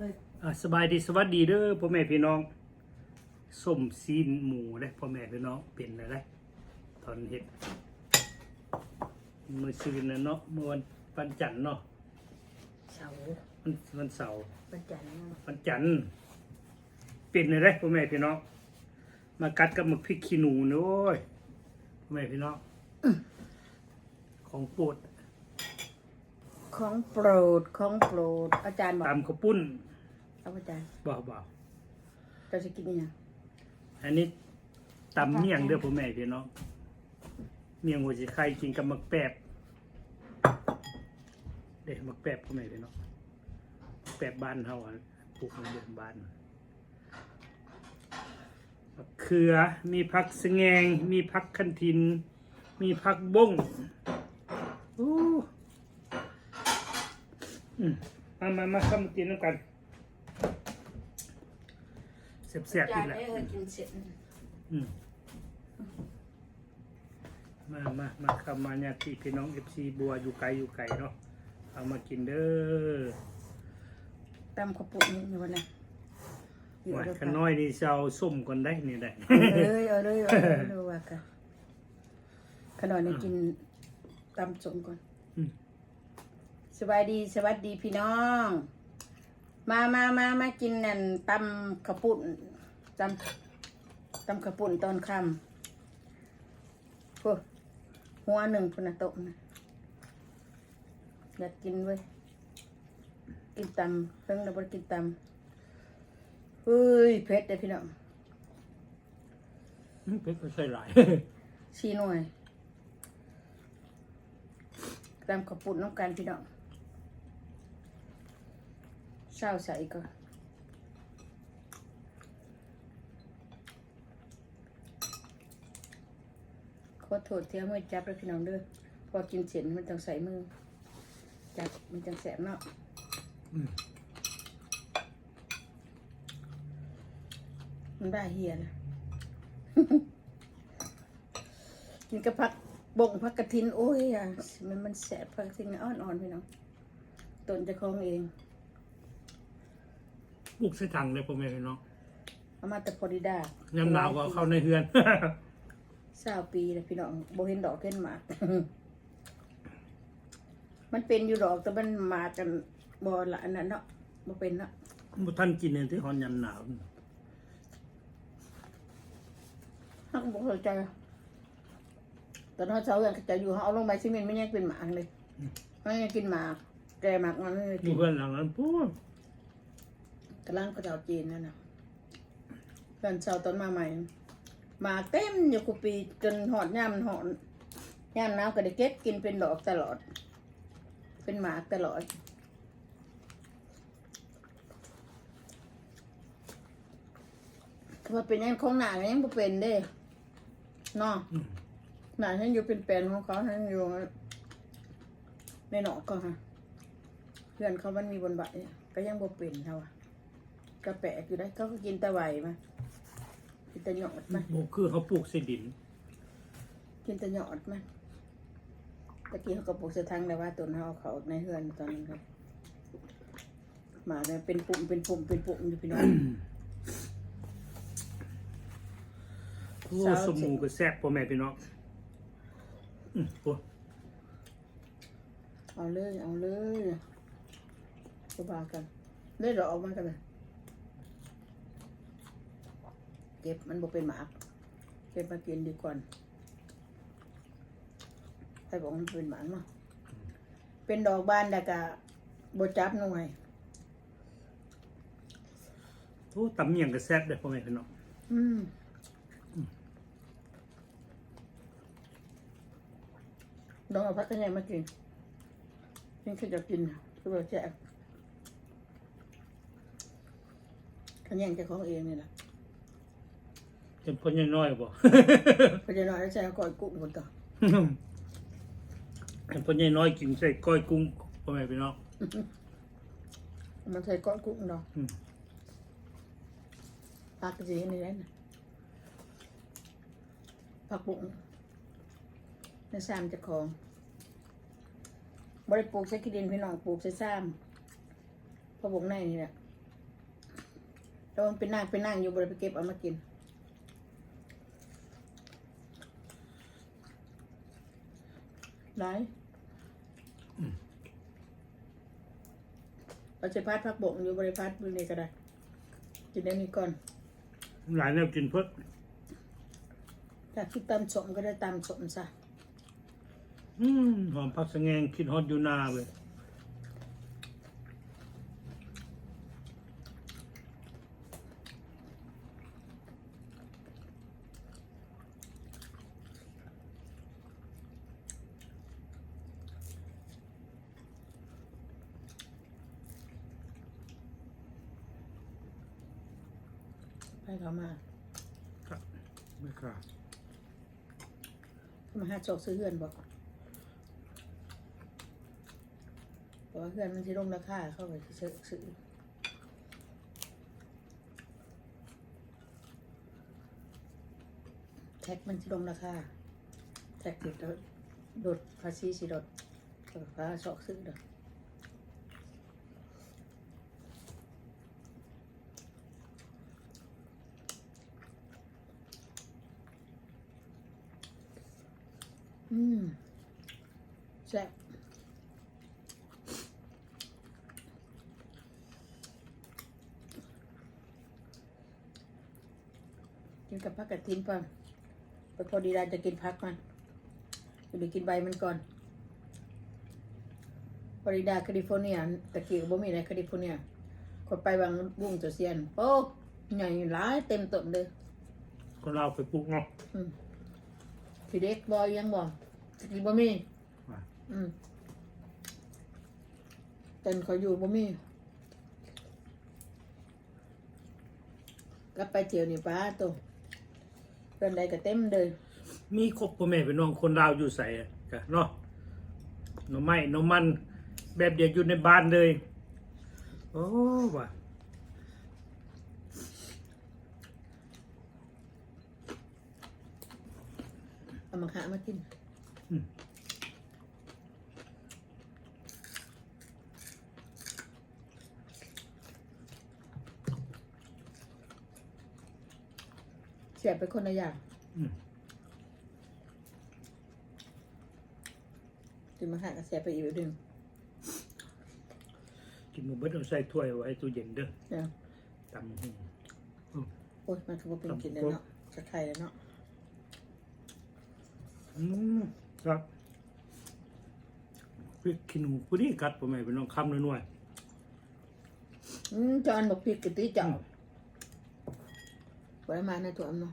เลยอะสบายดีสวัสดีเด้อพ่อแม่พี่น้องส้มซีนหมูเด้อพ่อแม่พี่น้องเป็นอะไรตอนเห็ดมือซืนนะเนาะเมื่อวันวันจันทร์เนาะเสาวันวันเสาร์ประจันทร์วันจันทร์เป็นอะไรพ่อแม่พี่น้องมากัดกับหมึกพริกขี้หนูเนอะโอ้ยพ่อแม่พี่น้องของโปรด ของโปรดของโปรด อาจารย์บอกตำข้าวปุ้นเอาอาจารย์บ่าวบ่าวเราจะกินยังอันนี้ตำเมี่ยงเด้อพ่อแม่พี่น้องเมี่ยงหัวใจไข่กินกับหมักแปบเด็กหมักแปบพ่อแม่พี่น้องหมักแปบบ้านเฮาอะปลูกในเดือนบ้านมะเขือมีผักสะแงง มีผักคันทิน มีผักบ้งอู้อื มมามามาเข้ามากินน้ำกันเสียบๆอีกแล้วกินเสร็จอืมมามามาเข้ามาญาติพี่น้องเอฟซีบัวอยู่ไกลอยู่ไกลเนาะเอามากินเด้อตำข้าวปุ้นนี่ในวันนั้นอยู่ว่าเดียวขกันน้อยนี่เชาส้มก่อนได้นี่ได้ เอาเลยเอาเลยเอาเลยเอาเลยว่ากันขนมนี่กินตำสมก่อนอืม สบายดีสวัสดีพี่น้อง มามามามากินนั่นตำข้าวปุ้นตำตำข้าวปุ้นตอนค่ำโอ้หัวหนึ่งพุ่นนะโต๊ะนะอยากกินเว้ยกินตำเพิ่งเราบ่ได้กินตำเฮ้ยเผ็ดเลยพี่น้องอืมเผ็ดก็ใส่หลายชี้หน่วยตำข้าวปุ้นน้ำกันพี่น้อง เศร้าใส่ก่อนขอโทษที่เอามือจับแล้วพี่น้องเด้อพอกินเสร็จมันต้องใส่มือ จับมันจังแสบเนาะอืมมันได้เฮียนะกินกับผักบงผักกระทิน โอ้ยอะมันมันแสบผักกระทินอ่อนๆพี่น้องต้นเจะคลองเอง ปลูกใส่ถังเลยพ่อแม่พี่น้องเอามาแต่พอดีดายามหนาวก็เอาเข้าในเฮือนเศร้าปีแล้วพี่น้องโบเห็นดอกเห็นหมาก มันเป็นอยู่ดอกแต่มันมากันบอละอันนั้นเนาะบ่เป็นเนาะบ่ท่านกินเนี่ยที่ฮอนยามหนาวถ้าก็บอกเข้าใจตอนเขาเช้ากันจะอยู่เขาเอาลงไปซิเมนต์ไม่แยกเป็นหมากเลยไม่ยังกินหมาก แกหมากมันไม่ได้อกิยู่นเพื่อนหลังนั้นปุ๊บ กระล่างก็จะเอาจีนนั่นน่ะเพื่อนเช้าตอนมาใหม่หมากเต็มอยู่กูปีจนหอดย่ามมันหอดย่ามน้ำก็ได้เก็บกินเป็นดอกตลอด เป็นหมากตลอดว่าเป็นอยังของหนาก็ยังบ่เป็นเด้เนาะอืมหนาฉันอยู่เป็นแปลนของเขาฉันอยู่ในหนอกก็ค่ะเพื่อนเขามันมีบนใบอะก็ยังบ่เป็นเท่าอะ ก็แปลกอยู่ได้เขาก็กินแตะไหวมากินแตะหยอดมาบ่คือเขาปลูกใส่ดินกินแตะหยอดมาตะกี้เขาก็ปลูกเสยทางแต่ว่าต้นเขาเอาเขาในเฮือนตอนนั้นครับหมาเนี่ยเป็นปุ่มเป็นปุ่มเป็นปุ่มอยู่พี่น้องโอ้สาวสมหมูก็แซ่บพ่อแม่พี่น้องอืมโอ้เอาเลย เอาเลยก็บากันเลยเราออกมากันเลย เก็บมันบ่เป็นหมากเก็บมากินดีกว่าใครบอกมันเป็นหมากเนาะเป็นดอกบานแต่กะบจับหน่วยโหตำเมี่ยงก็แซ่บเด้อพ่อแม่พี่น้องอืมลองเอาพักกันยังมากินยังแค่จะกินก็แบบแจ๊กขันยังจะของเองนี่แหละ เป็นพ่อใหญ่น้อยบ่พอจะน้อยแล้วใช้ก่อยกุ้งคนต่อเป็นพ่อใหญ่น้อยกินใส่ก้อยกุ้งพ่อแม่พี่น้อง มันใส่ก้อยกุ้งดอกอืม ผักสีนี่แหละนะผักบุ้งในซ้ำเจะของบริปลูกใส่ขี้ดินพี่น้องปลูกใส่ซ้ำผักบุ้งในนี่แหละแต่มันเป็นนางเป็นนางอยู่บริไปเก็บเอามากิน ได้เราจะพัดพักบกอยู่บริพัดบริเนก็ได้กินได้นี้ก่อนหลายแนวกินเพิ่นถ้าคิดตำสมก็ได้ตำสมซะ อืมหอมผักสะแงงคิดฮอดอยู่นาเว้ย ให้เขามา ไม่กล้ามาหาโจกซื้อเฮือนบอกเพราะว่าเฮือนมันที่ลงราคาเข้าไปซื้อซื้อแท็กมันที่ลงราคาแท็กติดแล้วโดดภาษีสิโดดก็ฟ้าโชคซื้อเด้อ อืมแซ่บกินกับผักกระถินป่ะไปพอดีได้จะกินผักมันเดี๋ยวกินใบมันก่อนฟลอริดาแคลิฟอร์เนียตะกี้ก็บ่มีในแคลิฟอร์เนียคนไปบางบุ้งตัวเซียนโอ้ใหญ่หลายเต็มต้นเลยคนเราไปปลูกเนาะอืม พี่เด็กบอยยังบอกตะกี้บ่มีว่า อืมเต็นเขาอยู่บ่มีกลับไปเที่ยวนี่ป้าตัวเรื่องใดก็เต็มเลยมีครบพ่อแม่พี่น้องคนลาวอยู่ใส่กะเนาะหน่อไม้หน่อมัน แบบเดียวอยู่ในบ้านเลย โอ้ว่ะ เอามาหามากินอืมเสียไปคนละอย่างอืมถึงมาหาก็เสียไปอีกแบบหนึงกินหมูเบิดเอาใส่ถ้วยไว้ตู้เย็นเด้อเดี๋ยวตำหุ่งโอ้ยมันคือว่าเป็นกินแล้วเนาะจะไข่แล้วเนาะ อืมครับพริกขี้หนูผู้นี้กัดพ่อแม่พี่น้องคำน้อยอืมจอนบอกผิดกิติเจ้าไว้มาในตัวอำเนาะ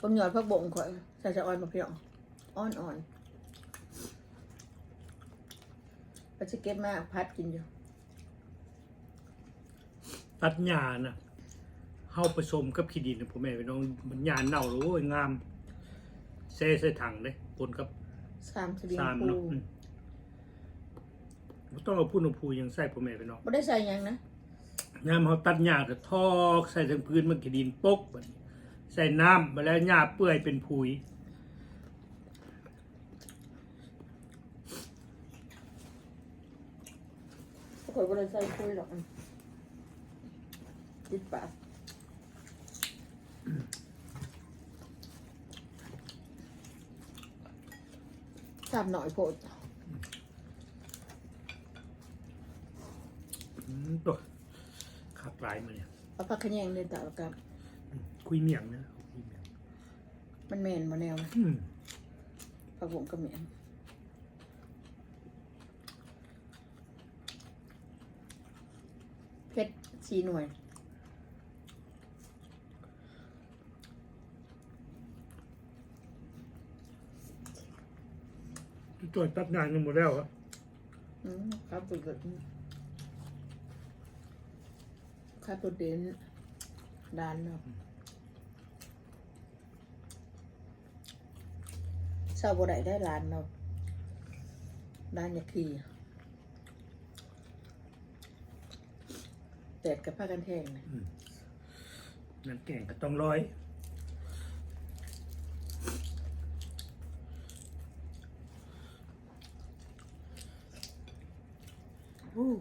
ผมหยอดพักบงข่อยใส่จะอ่อนมาเพียงอ่อนอ่อนไปจะเก็บมาพัดกินอยู่ ๆตัดหญ้าน่ะ เฮาผสมกับขี้ดินน่ะพ่อแม่พี่น้องมันหญ้าเน่าแล้วโอ้ยงามเซใส่ถังเลยปนกับสามสลิงสามปูเนาะอืมบ่ต้องเอาพุ่นเอาพูยังใส่พ่อแม่พี่น้อง ไม่ได้ใส่หยังนะ ยามเขาตัดหญ้าก็ทอกใส่ทั้งพื้นมันขี้ดินปกบัดนี้ใส่น้ำมาแล้วหญ้าเปื่อยเป็นผุยข่อยไม่ได้ใส่คุยหรอกติดปาก สามหน่อยโพดอืมตัวขับหลายมาเนี่ยเอาผักขะแยงเลยแต่ละกับคุยเมียงนะคุยเมียงมันแมนมาแนวนะอืมผักผมกับเมียนเพชรสีหน่วย ตัวตัดงานกันหมดแล้วอะอืมครับตัวเกิดครับตัวเด่นดานเนาะเศร้าบ่ได้ได้ร้านเนาะด้านยาคีแดดกับผ้ากันแทงนะ น้ำแกงก็ต้องร้อย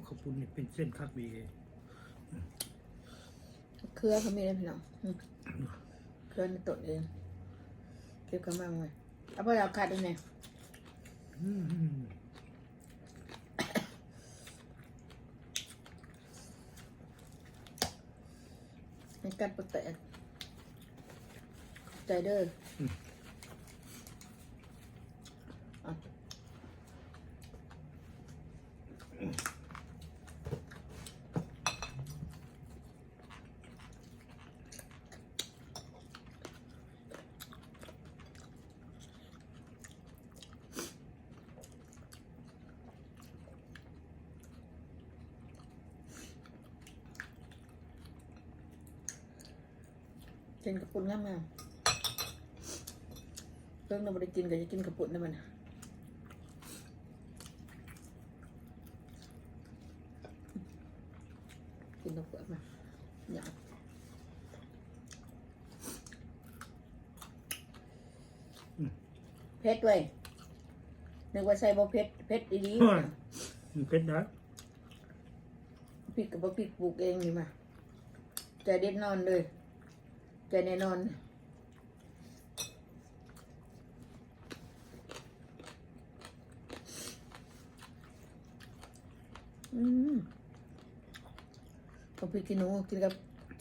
ขอบคุณนี่เป็นเส้นคักดีเครือเขามีอะไรพี่น้องเครือในตดเองเก็บกำลังไว้เอาไปเอาขาดได้ไงอืมในกัดปกติใจเด้อ กินกระปุนงามๆเรื่องเราไม่ได้กินก็จะกินกระปุนได้มันน่ะกินตะเกียบมาอย่างเพชรด้วยนึกว่าใส่บ่เพชรเพชรดีมันเป็นนะๆพริกกับบ่พริกปลูกเองนี่มาใจเด็ดนอนเลย ใจแน่นอน อืมเอาพริกขี้หนูกินกับ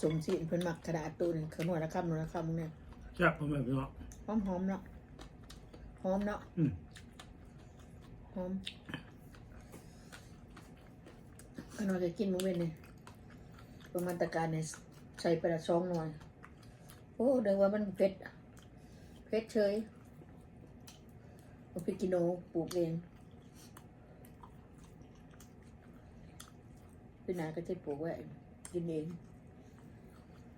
สมสีเพิ่นหมักกระดาษตูนขนวดละคำหนูละคำเนี่ยจับพ่อแม่พี่น้องหอมหอมๆเนาะหอมเนาะอืมหอมขนวดจะกินมื้อเว้นนี่ประมาณตะการเนี่ยใส่ไปละสองหน่วย โอ้เดี๋ยวว่ามันเผ็ดอะเผ็ดเฉยเอาพริกขี้หนูปลูกเองพี่นาก็จะปลูกไว้กินเอง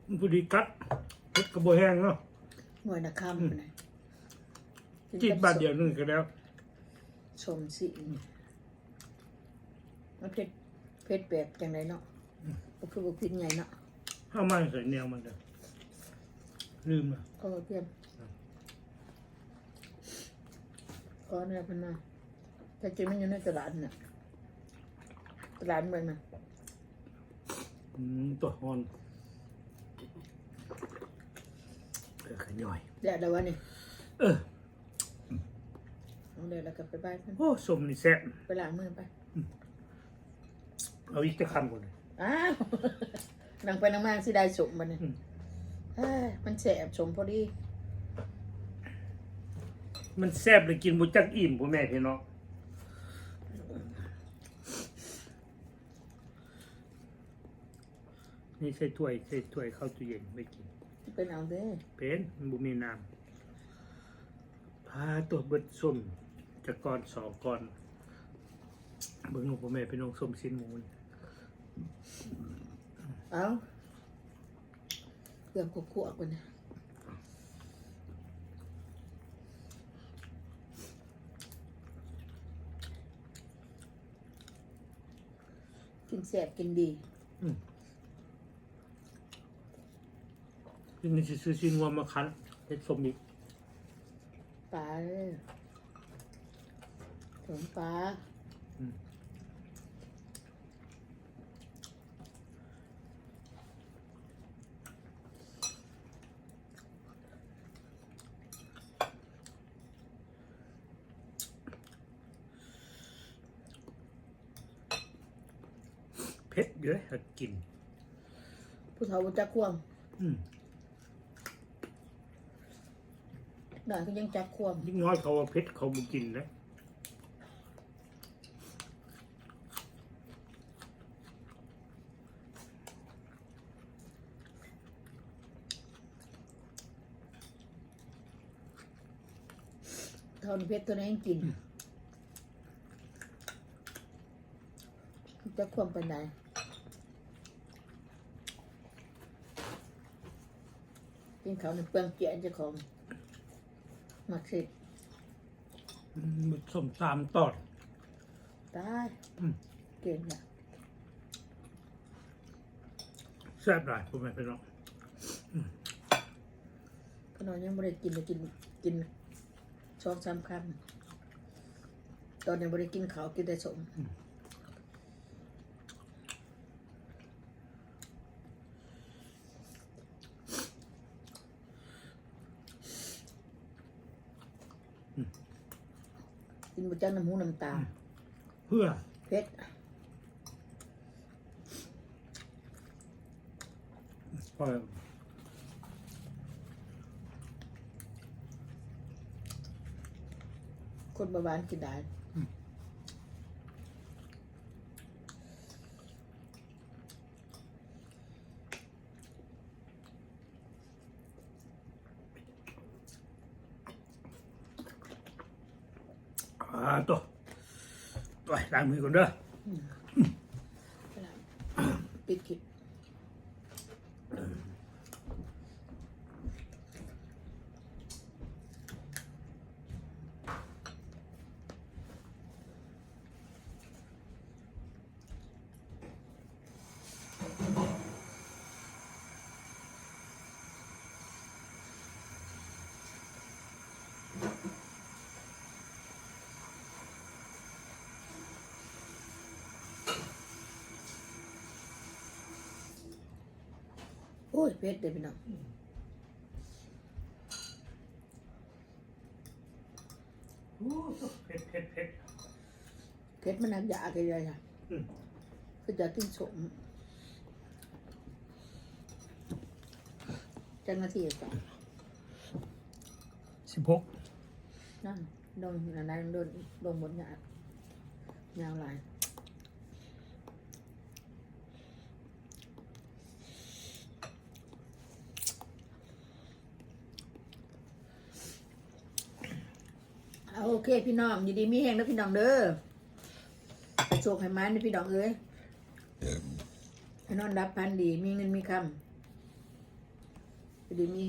มันพอดีกัดเผ็ดกระโบแห้งเนาะหน่วยนะข้ามไปไหนจีบบาทเดียวนึงก็แล้ว ชมสิมันเผ็ดเผ็ดแบบจังไรเนาะก็คือบุพิษใหญ่เนาะห้ามาใส่แนวมันเด้อ ลืมละก็เพียมก็เนี่ยเพันมาแต่จริงมันอยู่ในตลาดน่ะตลาดเมืองน่ะอืมตัวฮอนเออขย่อยแดดแล้ววะนี่เออเอาเดี๋ยวเรากลับไปบ้านเพิ่นโอ้สมนี่แซ่บไปล้างมือไปเอาอีกจะคำก่อนเลยอ้าว นั่งไปนั่งมาสิได้สมมันนี่อืมเอ้ย มันแสบสมพอดี มันแซ่บเลยกินบุจักอิ่มพ่อแม่พี่น้องนี่ใส่ถ้วยใส่ถ้วยเข้าตู้เย็นไม่กิน เป็นเอาเด้อเป็นมันบุมีน้ำพาตัวเบิดส้มจะก่อนสองก่อนเบิ่งหนูพ่อแม่พี่น้องส้มสิ้นหมูนี่เอา เกือบขวบๆกันนะกินแสบกินดีที่นี่สิซื้อชิ้นวัวมาคั้นเฮ็ดส้มอีกปลาเลยถมปลา ผ็ดเยอะให้กิน ผู้เฒ่าบุจักควงอืมหน่อยก็ยังจักควงยิ่งน้อยเขาว่าเผ็ดเขาบ่กินนะเท่านี้เพชรตัวนั้นยังกินจักควงไปไหน กินเขาวในเปลืองเกียเจ้าของมักสิอืมมันส้มตามตอด ตายอืม เก่งอะแซ่บหลายพ่อแม่พี่น้องขนมยังไม่ได้กินเลยกินกินสองสามคำตอนนี้ไม่ได้กินเขาวกินแต่สม กินบะ จังน้ำหูน้ำตาเพื่อเผ็ดพอคนประบาณกินได้ อ่าตัวไปล้างมือก่อนเด้อ ปิดคลิป โอ้ยเผ็ดเดี๋ยวพี่น้องโอ้เผ็ดเผ็ดเผ็ดเผ็ดมันนักยากันเลยค่ะอืมก็จะกินสมจังนาทีก่อนสิบหกนั่นดงอันนั้นโดนดงบนยาดยาวหลาย โอเคพี่น้องอยู่ดีมีแห้งแล้วพี่น้องเด้อไปโชคให้มันนะพี่น้องเอ้ยให้นอนรับพันดี มีเงินมีคำอยู่ดีมี